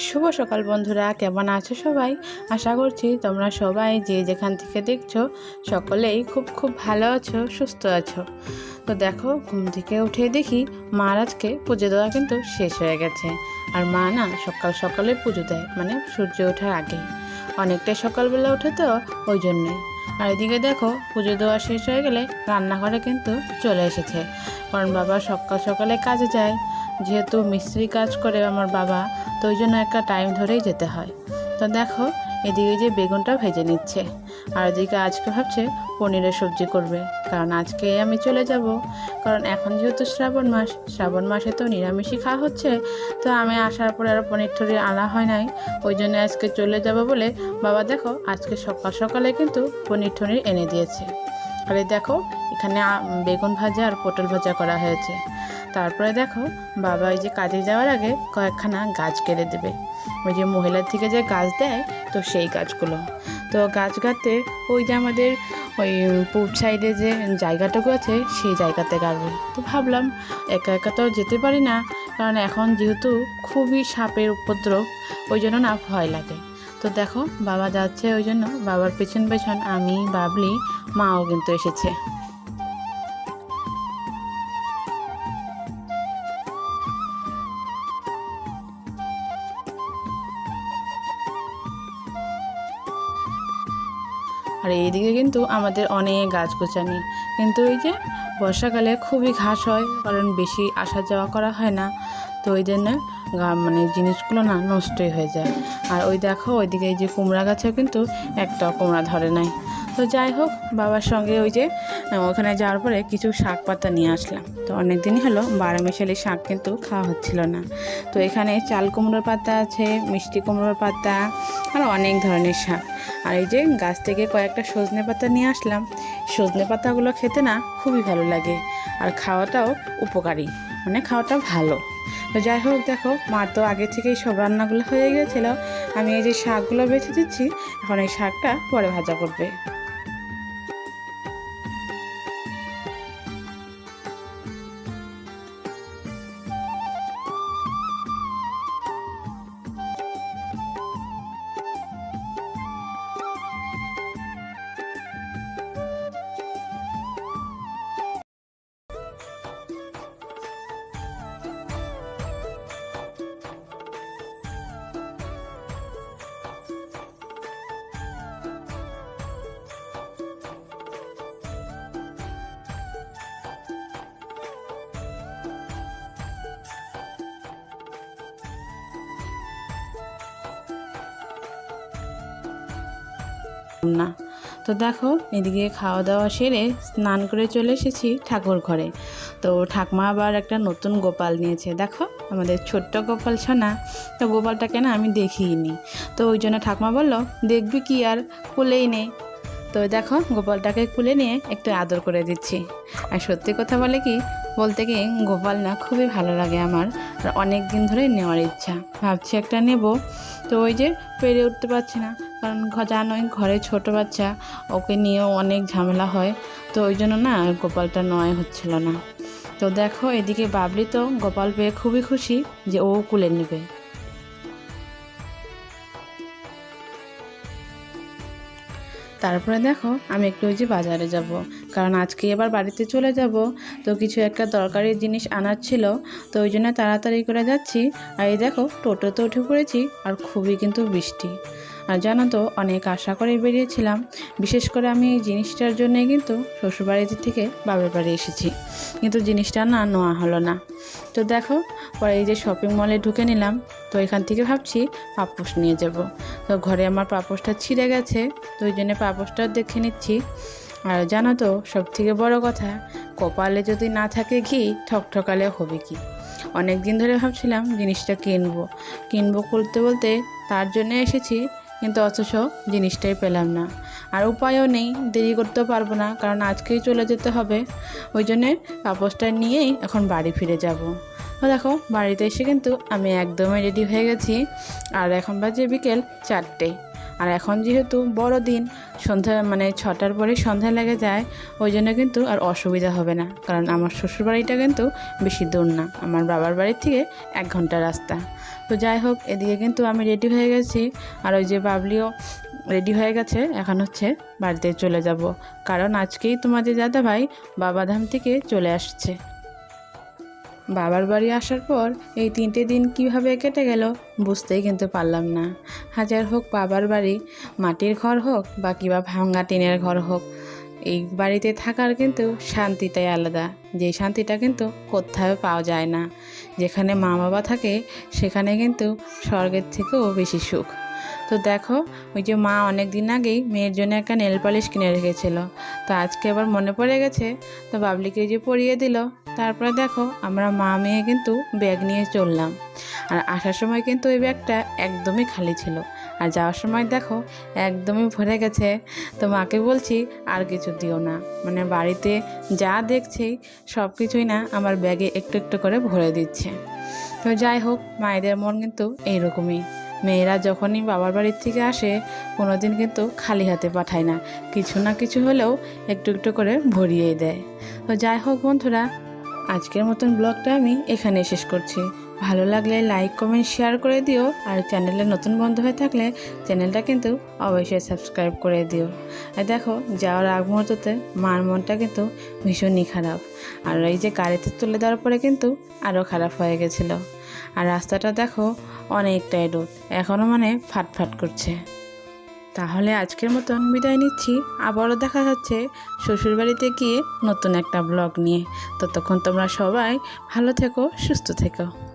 শুভ সকাল বন্ধুরা, কেমন আছো সবাই? আশা করছি তোমরা সবাই যে যেখান থেকে দেখছ সকলেই খুব খুব ভালো আছো, সুস্থ আছো। তো দেখো, ঘুম থেকে উঠে দেখি মার আজকে পুজো দেওয়া কিন্তু শেষ হয়ে গেছে। আর মা না সকাল সকালে পুজো দেয় মানে সূর্য ওঠার আগে। অনেকটাই সকালবেলা ওঠে তো, ওই জন্যই আর এদিকে দেখো, পুজো দেওয়া শেষ হয়ে গেলে রান্নাঘরে কিন্তু চলে এসেছে। কারণ বাবা সকাল সকালে কাজে যায়। যেহেতু মিস্ত্রি কাজ করে আমার বাবা তো ওই জন্য একটা টাইম ধরেই যেতে হয়। তো দেখো, এদিকে যে বেগুনটা ভেজে নিচ্ছে। আর এদিকে আজকে ভাবছে পনিরের সবজি করবে। কারণ আজকে আমি চলে যাব। কারণ এখন যেহেতু শ্রাবণ মাস, শ্রাবণ মাসে তো নিরামিষই খাওয়া হচ্ছে। তো আমি আসার পরে আর পনির টনির আনা হয় নাই। ওই জন্য আজকে চলে যাব বলে বাবা দেখো, আজকে সকাল সকালে কিন্তু পনির টনির এনে দিয়েছে। আর দেখো, এখানে বেগুন ভাজা আর পটল ভাজা করা হয়েছে। তারপরে দেখো বাবা ওই যে কাজে যাওয়ার আগে কয়েকখানা গাছ কেটে দেবে। ওই যে মহিলার থেকে যে গাছ দেয়, তো সেই গাছগুলো। তো গাছ গাঁতে ওই যে আমাদের ওই পূব সাইডে যে জায়গাটুকু আছে, সেই জায়গাতে গাড়বে। তো ভাবলাম একা একা তো যেতে পারি না, কারণ এখন যেহেতু খুবই সাপের উপদ্রব, ওই জন্য না ভয় লাগে। তো দেখো বাবা যাচ্ছে ওই জন্য, বাবার পেছন পেছন আমি, বাবলি, মাও কিন্তু এসেছে। আর এইদিকে কিন্তু আমাদের অনেক গাছ গোছানি কিন্তু ওই যে বর্ষাকালে খুবই ঘাস হয়, কারণ বেশি আসা যাওয়া করা হয় না। তো ওই জন্য মানে জিনিসগুলো না নষ্টই হয়ে যায়। আর ওই দেখো, ওইদিকে এই যে কুমড়া গাছেও কিন্তু একটা কুমড়া ধরে নাই। তো যাই হোক, বাবার সঙ্গে ওই যে ওখানে যাওয়ার পরে কিছু শাক পাতা নিয়ে আসলাম। তো অনেক দিনই হলো বারোমেশালি শাক কিন্তু খাওয়া হচ্ছিল না। তো এখানে চাল কুমড়োর পাতা আছে, মিষ্টি কুমড়োর পাতা, আর অনেক ধরনের শাক। আর এই যে গাছ থেকে কয়েকটা সজনে পাতা নিয়ে আসলাম। সজনে পাতাগুলো খেতে না খুবই ভালো লাগে আর খাওয়াটাও উপকারী মানে খাওয়াটা ভালো। তো যাই হোক, দেখো, মা তো আগে থেকেই সব রান্নাগুলো হয়ে গিয়েছিল আমি এই যে শাকগুলো বেছে দিচ্ছি, এখন এই শাকটা পরে ভাজা করবে। না। তো দেখো, এদিকে খাওয়া দাওয়া সেরে স্নান করে চলে এসেছি ঠাকুর ঘরে। তো ঠাকমা আবার একটা নতুন গোপাল নিয়েছে। দেখো, আমাদের ছোট্ট গোপাল ছানা। তো গোপালটাকে না আমি দেখিনি। তো ওই জন্য ঠাকমা বলল, দেখবি কি আর? কুলেই নেই। তো দেখো, গোপালটাকে কুলে নিয়ে একটু আদর করে দিচ্ছি। আর সত্যি কথা বলে কি, বলতে কি গোপাল না খুবই ভালো লাগে আমার। আর অনেক দিন ধরে নেওয়ার ইচ্ছা। ভাবছি একটা নেব। তো ওই যে পেরে উঠতে পারছি না। কারণ জানোই ঘরে ছোট বাচ্চা, ওকে নিয়েও অনেক ঝামেলা হয়। তো ওই জন্য না গোপালটা নয় হচ্ছিল না। তো দেখো, এদিকে বাবলি তো গোপাল পেয়ে খুবই খুশি যে ও কুলে নেবে। তারপরে দেখো, আমি একটু ওই যে বাজারে যাব। কারণ আজকে এবার বাড়িতে চলে যাব, তো কিছু একটা দরকারি জিনিস আনার ছিল, তো ওই জন্য তাড়াতাড়ি করে যাচ্ছি। আর এই দেখো, টোটোতে উঠে পড়েছি, আর খুবই কিন্তু বৃষ্টি। আর জানো তো, অনেক আশা করে বেরিয়েছিলাম। বিশেষ করে আমি এই জিনিসটার জন্যই কিন্তু শ্বশুরবাড়িতে থেকে বাবার বাড়ি এসেছি। কিন্তু জিনিসটা না নেওয়া হলো না। তো দেখো, পরে এই যে শপিং মলে ঢুকে নিলাম। তো এখান থেকে ভাবছি পাপোশ নিয়ে যাব। তো ঘরে আমার পাপোশটা ছিঁড়ে গেছে। তো ওই জন্য পাপোশটাও দেখে নিচ্ছি। আর জানো তো সব থেকে বড় কথা, কপালে যদি না থাকে ঘি, ঠকঠকালে হবে কি? অনেক দিন ধরে ভাবছিলাম জিনিসটা কিনবো। কিনবো করতে বলতে তার জন্য এসেছি কিন্তু অথচ জিনিসটাই পেলাম না। আর উপায়ও নেই, দেরি করতেও পারব না, কারণ আজকেই চলে যেতে হবে। ওই জন্যে পাপসটা নিয়েই এখন বাড়ি ফিরে যাব। তো দেখো, বাড়িতে এসে কিন্তু আমি একদমই রেডি হয়ে গেছি। আর এখন বাজে বিকেল চারটে। আর এখন যেহেতু বড় দিন সন্ধ্যা মানে ছটার পরে সন্ধ্যা লেগে যায়, ওই জন্য কিন্তু আর অসুবিধা হবে না। কারণ আমার শ্বশুরবাড়িটা কিন্তু বেশি দূর না, আমার বাবার বাড়ির থেকে এক ঘণ্টা রাস্তা। তো যাই হোক, এদিকে কিন্তু আমি রেডি হয়ে গেছি, আর ওই যে বাবলিও রেডি হয়ে গেছে, এখন হচ্ছে বাড়িতে চলে যাব। কারণ আজকেই তোমাদের দাদা ভাই বাবাধাম থেকে চলে আসছে। বাবার বাড়ি আসার পর এই তিনটে দিন কীভাবে কেটে গেল বুঝতেই কিন্তু পারলাম না। হাজার হোক বাবার বাড়ি, মাটির ঘর হোক বা কিবা ভাঙ্গা টিনের ঘর হোক, এই বাড়িতে থাকার কিন্তু শান্তিটাই আলাদা। যে শান্তিটা কিন্তু কোথাও পাওয়া যায় না। যেখানে মা বাবা থাকে, সেখানে কিন্তু স্বর্গের থেকেও বেশি সুখ। তো দেখো, ওই যে মা অনেক দিন আগেই মেয়ের জন্য একটা নেল পলিশ কিনে রেখেছিল। তো আজকে আবার মনে পড়ে গেছে, তো বাবলিকে যে পরিয়ে দিল তারপরে দেখো, আমরা মা মেয়ে কিন্তু ব্যাগ নিয়ে চললাম। আর আসার সময় কিন্তু ওই ব্যাগটা একদমই খালি ছিল। আর যাওয়ার সময় দেখো, একদমই ভরে গেছে। তো মাকে বলছি, আর কিছু দিও না। মানে বাড়িতে যা দেখছি সব কিছুই না আমার ব্যাগে একটু একটু করে ভরে দিচ্ছে। তো যাই হোক, মায়েদের মন কিন্তু এইরকমই। মেয়েরা যখনই বাবার বাড়ির থেকে আসে কোনো দিন কিন্তু খালি হাতে পাঠায় না। কিছু না কিছু হলেও একটু একটু করে ভরিয়ে দেয়। তো যাই হোক বন্ধুরা আজকের মতন ব্লগটা আমি এখানে শেষ করছি। ভালো লাগলে লাইক কমেন্ট শেয়ার করে দিও। আর চ্যানেলে নতুন বন্ধু হয়ে থাকলে চ্যানেলটা কিন্তু অবশ্যই সাবস্ক্রাইব করে দিও। আর দেখো, যাওয়ার আগ মুহূর্ততে মার মনটা কিন্তু ভীষণই খারাপ। আর এই যে গাড়িতে তুলে দেওয়ার পরে কিন্তু আরও খারাপ হয়ে গেছিল। আর রাস্তাটা দেখো অনেকটাই রোদ এখনও মানে ফাটফাট করছে। তাহলে আজকের মতন বিদায় নিচ্ছি। আবারও দেখা যাচ্ছে শ্বশুরবাড়িতে গিয়ে নতুন একটা ব্লগ নিয়ে। ততক্ষণ তোমরা সবাই ভালো থেকো, সুস্থ থেকো।